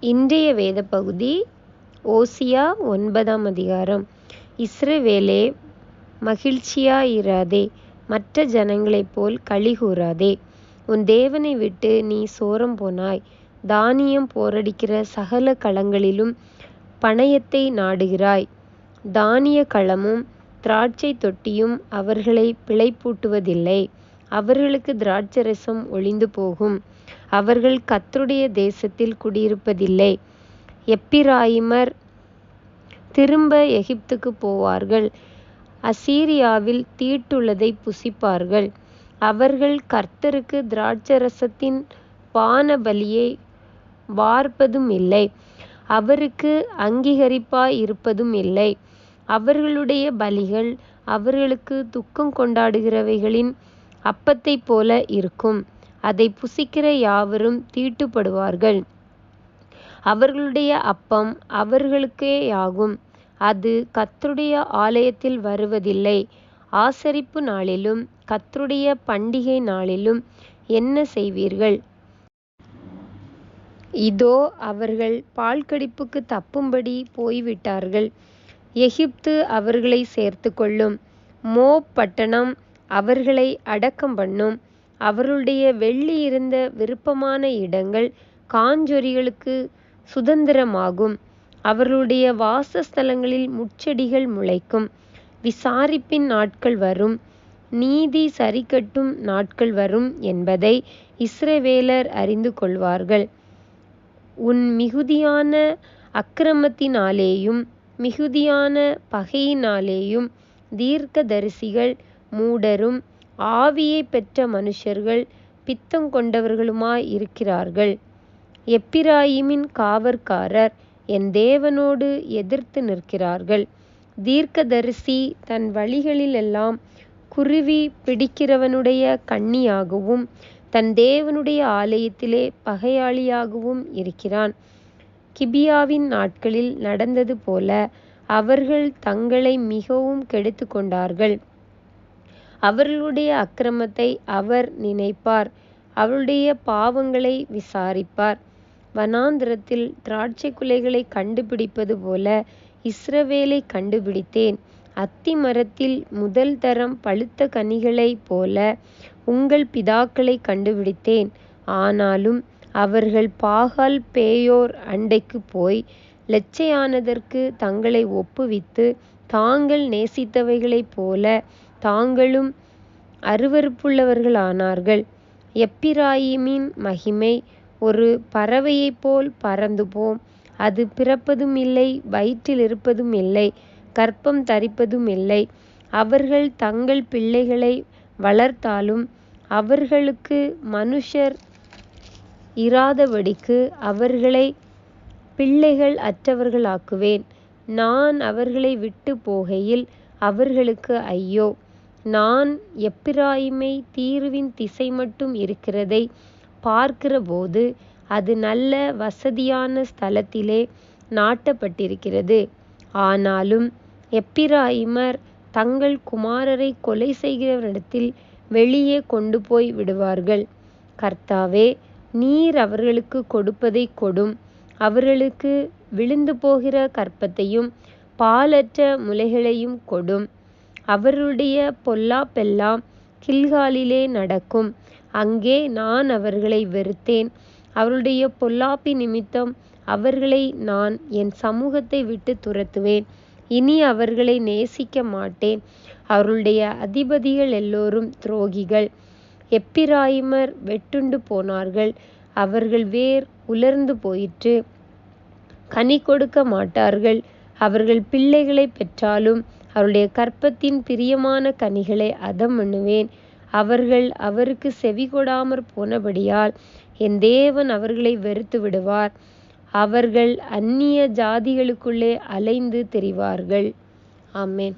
இன்றைய வேத பகுதி ஓசியா ஒன்பதாம் அதிகாரம். இஸ்ரவேலே மகிழ்ச்சியாயிராதே மற்ற ஜனங்களைப் போல் களிகூராதே. உன் தேவனை விட்டு நீ சோரம் போனாய். தானியம் போரடிக்கிற சகல களங்களிலும் பணயத்தை நாடுகிறாய். தானிய களமும் திராட்சை தொட்டியும் அவர்களை பிழைப்பூட்டுவதில்லை. அவர்களுக்கு திராட்சரசம் ஒழிந்து போகும். அவர்கள் கர்த்தருடைய தேசத்தில் குடியிருப்பதில்லை. எப்பிராயிமர் திரும்ப எகிப்துக்கு போவார்கள். அசீரியாவில் தீட்டுள்ளதை புசிப்பார்கள். அவர்கள் கர்த்தருக்கு திராட்சரசத்தின் பான பலியை வார்ப்பதும் இல்லை அவருக்கு அங்கீகரிப்பாய் இருப்பதும் இல்லை அவர்களுடைய பலிகள் அவர்களுக்கு துக்கம் கொண்டாடுகிறவைகளின் அப்பத்தைப் போல இருக்கும். அதை புசிக்கிற யாவரும் தீட்டுப்படுவார்கள். அவர்களுடைய அப்பம் அவர்களுக்கேயாகும். அது கர்த்தருடைய ஆலயத்தில் வருவதில்லை. ஆசரிப்பு நாளிலும் கர்த்தருடைய பண்டிகை நாளிலும் என்ன செய்வீர்கள்? இதோ அவர்கள் பாழ்கடிப்புக்கு தப்பும்படி போய்விட்டார்கள். எகிப்து அவர்களை சேர்த்து கொள்ளும் மோப் பட்டணம் அவர்களை அடக்கம் பண்ணும். அவருடைய வெள்ளி இருந்த விருப்பமான இடங்கள் காஞ்சொரிகளுக்கு சுதந்திரமாகும். அவர்களுடைய வாசஸ்தலங்களில் முட்செடிகள் முளைக்கும். விசாரிப்பின் நாட்கள் வரும். நீதி சரிக்கட்டும் நாட்கள் வரும் என்பதை இஸ்ரவேலர் அறிந்து கொள்வார்கள். உன் மிகுதியான அக்கிரமத்தினாலேயும் மிகுதியான பகையினாலேயும் தீர்க்கதரிசிகள் மூடரும். ஆவியை பெற்ற மனுஷர்கள் பித்தம் கொண்டவர்களுமாய் இருக்கிறார்கள். எப்பிராயிமின் காவற்காரர் என் தேவனோடு எதிர்த்து நிற்கிறார்கள். தீர்க்கதரிசி தன் வழிகளிலெல்லாம் குருவி பிடிக்கிறவனுடைய கண்ணியாகவும் தன் தேவனுடைய ஆலயத்திலே பகையாளியாகவும் இருக்கிறான். கிபியாவின் நாட்களில் நடந்தது போல அவர்கள் தங்களை மிகவும் கெடுத்து கொண்டார்கள் அவர்களுடைய அக்கிரமத்தை அவர் நினைப்பார். அவருடைய பாவங்களை விசாரிப்பார். வனாந்திரத்தில் திராட்சை குலைகளை கண்டுபிடிப்பது போல இஸ்ரவேலை கண்டுபிடித்தேன். அத்தி மரத்தில் முதல் தரம் பழுத்த கனிகளைப் போல உங்கள் பிதாக்களை கண்டுபிடித்தேன். ஆனாலும் அவர்கள் பாகால் பேயோர் அண்டைக்கு போய் லெச்சையானதற்கு தங்களை ஒப்புவித்து தாங்கள் நேசித்தவைகளைப் போல தாங்களும் அருவருப்புள்ளவர்களானார்கள். எப்பிராயிமின் மகிமை ஒரு பறவையைப் போல் பறந்து போம். அது பிறப்பதும் இல்லை வயிற்றில் இருப்பதும் இல்லை கர்ப்பம் தரிப்பதும் இல்லை. அவர்கள் தங்கள் பிள்ளைகளை வளர்த்தாலும் அவர்களுக்கு மனுஷர் இராதபடிக்கு அவர்களை பிள்ளைகள் அற்றவர்களாக்குவேன். நான் அவர்களை விட்டு போகையில் அவர்களுக்கு ஐயோ நான் எப்பிராயிமை தீருவின் திசை மட்டும் இருக்கிறதை பார்க்கிறபோது அது நல்ல வசதியான ஸ்தலத்திலே நாட்டப்பட்டிருக்கிறது. ஆனாலும் எப்பிராயிமர் தங்கள் குமாரரை கொலை செய்கிறவரிடத்தில் வெளியே கொண்டு போய் விடுவார்கள். கர்த்தாவே நீர் அவர்களுக்கு கொடுப்பதை கொடும். அவர்களுக்கு விழுந்து போகிற கற்பத்தையும் பாலற்ற முலைகளையும் கொடும். அவருடைய பொல்லாப்பெல்லாம் கில்காலிலே நடக்கும். அங்கே நான் அவர்களை வெறுத்தேன். அவருடைய பொல்லாப்பி நிமித்தம் அவர்களை நான் என் சமூகத்தை விட்டு துரத்துவேன். இனி அவர்களை நேசிக்க மாட்டேன். அவருடைய அதிபதிகள் எல்லோரும் துரோகிகள். எப்பிராயிமர் வெட்டுண்டு போனார்கள். அவர்கள் வேர் உலர்ந்து போயிற்று. கனி கொடுக்க மாட்டார்கள். அவர்கள் பிள்ளைகளை பெற்றாலும் அவருடைய கற்பத்தின் பிரியமான கனிகளை அதம் பண்ணுவேன் அவர்கள் அவருக்கு செவி கொடாமற் போனபடியால் என் தேவன் அவர்களை வெறுத்து விடுவார். அவர்கள் அந்நிய ஜாதிகளுக்குள்ளே அலைந்து திரிவார்கள். ஆமேன்.